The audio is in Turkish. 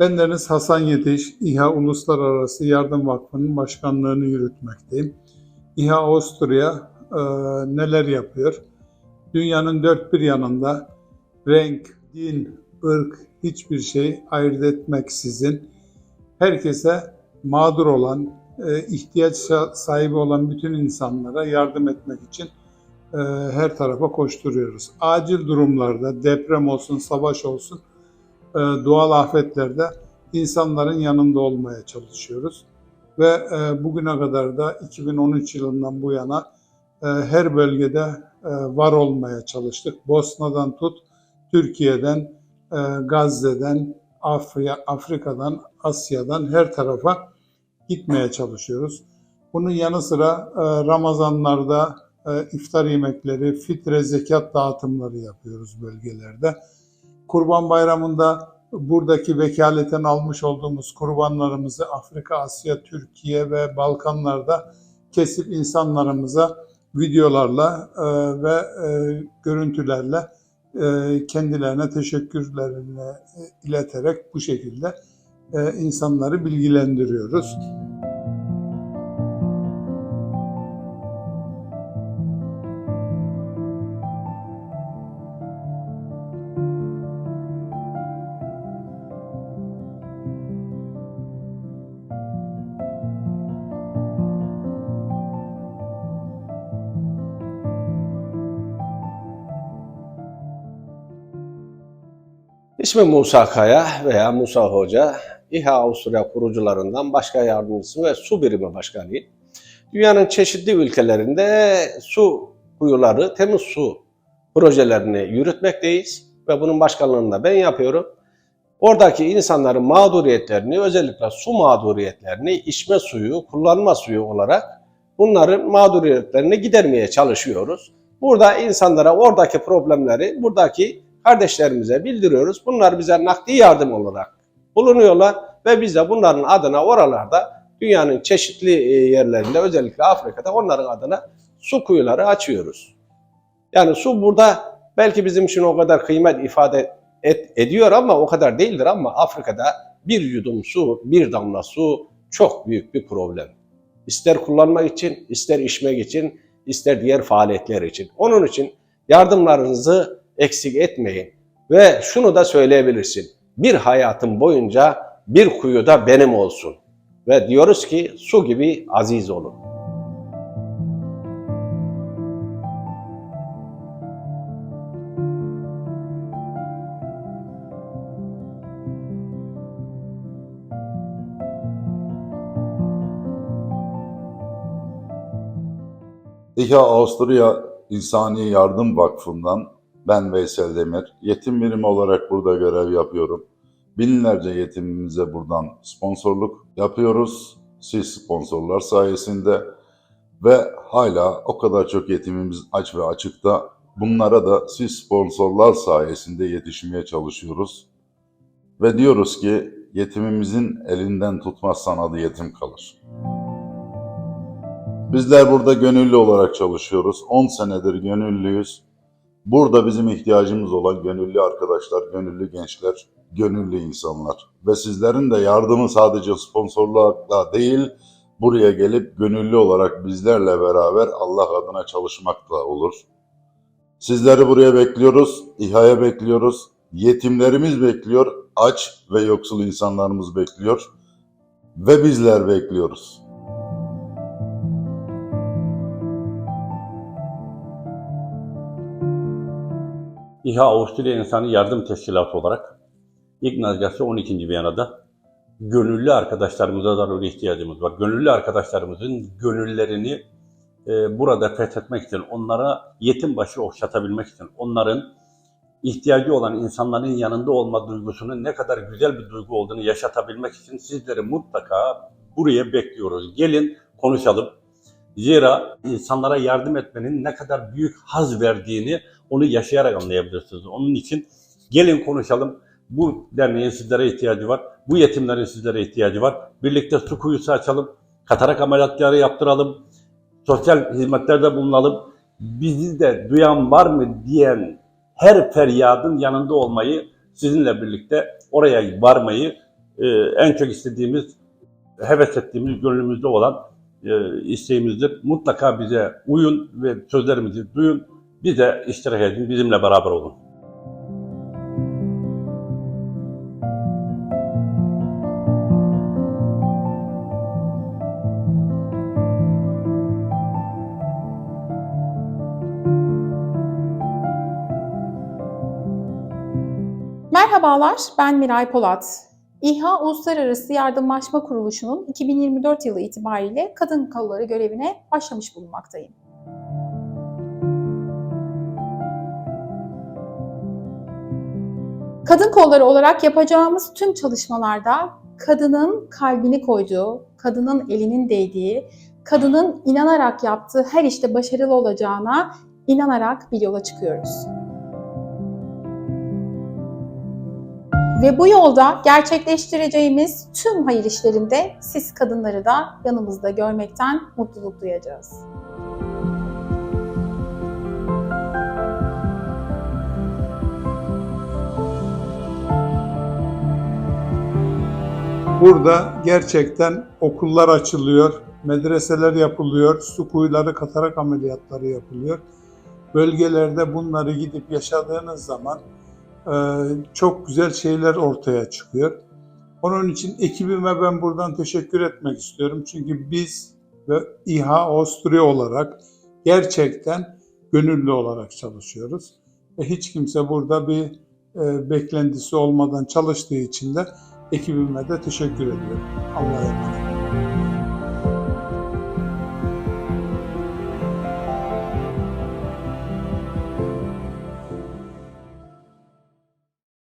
Ben Deniz Hasan Yetiş, İHA Uluslararası Yardım Vakfı'nın başkanlığını yürütmekteyim. İHA Avusturya e, neler yapıyor? Dünyanın dört bir yanında renk, din, ırk hiçbir şey ayırt etmeksizin herkese mağdur olan, e, ihtiyaç sahibi olan bütün insanlara yardım etmek için e, her tarafa koşturuyoruz. Acil durumlarda deprem olsun, savaş olsun, doğal afetlerde insanların yanında olmaya çalışıyoruz. Ve e, bugüne kadar da 2013 yılından bu yana e, her bölgede e, var olmaya çalıştık. Bosna'dan tut, Türkiye'den, e, Gazze'den, Afrika, Afrika'dan, Asya'dan her tarafa gitmeye çalışıyoruz. Bunun yanı sıra e, Ramazanlarda e, iftar yemekleri, fitre, zekat dağıtımları yapıyoruz bölgelerde. Kurban Bayramı'nda buradaki vekaleten almış olduğumuz kurbanlarımızı Afrika, Asya, Türkiye ve Balkanlarda kesip insanlarımıza videolarla e, ve e, görüntülerle e, kendilerine teşekkürlerini e, ileterek bu şekilde e, insanları bilgilendiriyoruz. İsmim Musa Kaya veya Musa Hoca. İHA Avusturya kurucularından başka yardımcısı ve su birimi başkanıyım. Dünyanın çeşitli ülkelerinde su kuyuları, temiz su projelerini yürütmekteyiz ve bunun başkanlığını da ben yapıyorum. Oradaki insanların mağduriyetlerini, özellikle su mağduriyetlerini içme suyu, kullanma suyu olarak bunların mağduriyetlerini gidermeye çalışıyoruz. Burada insanlara oradaki problemleri, buradaki kardeşlerimize bildiriyoruz. Bunlar bize nakdi yardım olarak bulunuyorlar ve biz de bunların adına oralarda dünyanın çeşitli e, yerlerinde özellikle Afrika'da onların adına su kuyuları açıyoruz. Yani su burada belki bizim için o kadar kıymet ifade et, ediyor ama o kadar değildir ama Afrika'da bir yudum su, bir damla su çok büyük bir problem. İster kullanmak için, ister içmek için, ister diğer faaliyetler için. Onun için yardımlarınızı eksik etmeyin. Ve şunu da söyleyebilirsin. Bir hayatım boyunca bir kuyu da benim olsun. Ve diyoruz ki su gibi aziz olun. İHA Avusturya İnsani Yardım Vakfı'ndan ben Veysel Demir. Yetim birimi olarak burada görev yapıyorum. Binlerce yetimimize buradan sponsorluk yapıyoruz. Siz sponsorlar sayesinde ve hala o kadar çok yetimimiz aç ve açıkta. Bunlara da siz sponsorlar sayesinde yetişmeye çalışıyoruz. Ve diyoruz ki yetimimizin elinden tutmazsan adı yetim kalır. Bizler burada gönüllü olarak çalışıyoruz. 10 senedir gönüllüyüz. Burada bizim ihtiyacımız olan gönüllü arkadaşlar, gönüllü gençler, gönüllü insanlar. Ve sizlerin de yardımı sadece sponsorlarla değil, buraya gelip gönüllü olarak bizlerle beraber Allah adına çalışmakla olur. Sizleri buraya bekliyoruz, İHA'ya bekliyoruz, yetimlerimiz bekliyor, aç ve yoksul insanlarımız bekliyor ve bizler bekliyoruz. İHA Avusturya İnsani Yardım Teşkilatı olarak ilk nazgası 12. Viyana'da gönüllü arkadaşlarımıza zaruri ihtiyacımız var. Gönüllü arkadaşlarımızın gönüllerini e, burada fethetmek için, onlara yetim başı okşatabilmek için, onların ihtiyacı olan insanların yanında olma duygusunun ne kadar güzel bir duygu olduğunu yaşatabilmek için sizleri mutlaka buraya bekliyoruz. Gelin konuşalım. Zira insanlara yardım etmenin ne kadar büyük haz verdiğini onu yaşayarak anlayabilirsiniz. Onun için gelin konuşalım. Bu derneğin sizlere ihtiyacı var. Bu yetimlerin sizlere ihtiyacı var. Birlikte su kuyusu açalım. Katarak ameliyatları yaptıralım. Sosyal hizmetlerde bulunalım. Bizi de duyan var mı diyen her feryadın yanında olmayı, sizinle birlikte oraya varmayı e, en çok istediğimiz, heves ettiğimiz, gönlümüzde olan e, isteğimizdir. Mutlaka bize uyun ve sözlerimizi duyun. Bize iştirak edin, bizimle beraber olun. Merhabalar, ben Miray Polat. İHA Uluslararası Yardımlaşma Kuruluşu'nun 2024 yılı itibariyle kadın kolları görevine başlamış bulunmaktayım. Kadın kolları olarak yapacağımız tüm çalışmalarda kadının kalbini koyduğu, kadının elinin değdiği, kadının inanarak yaptığı her işte başarılı olacağına inanarak bir yola çıkıyoruz. Ve bu yolda gerçekleştireceğimiz tüm hayır işlerinde siz kadınları da yanımızda görmekten mutluluk duyacağız. Burada gerçekten okullar açılıyor, medreseler yapılıyor, su kuyuları katarak ameliyatları yapılıyor. Bölgelerde bunları gidip yaşadığınız zaman e, çok güzel şeyler ortaya çıkıyor. Onun için ekibime ben buradan teşekkür etmek istiyorum. Çünkü biz ve İHA Avusturya olarak gerçekten gönüllü olarak çalışıyoruz. Ve hiç kimse burada bir e, beklentisi olmadan çalıştığı için de ekibime de teşekkür ediyorum. Allah'a emanet.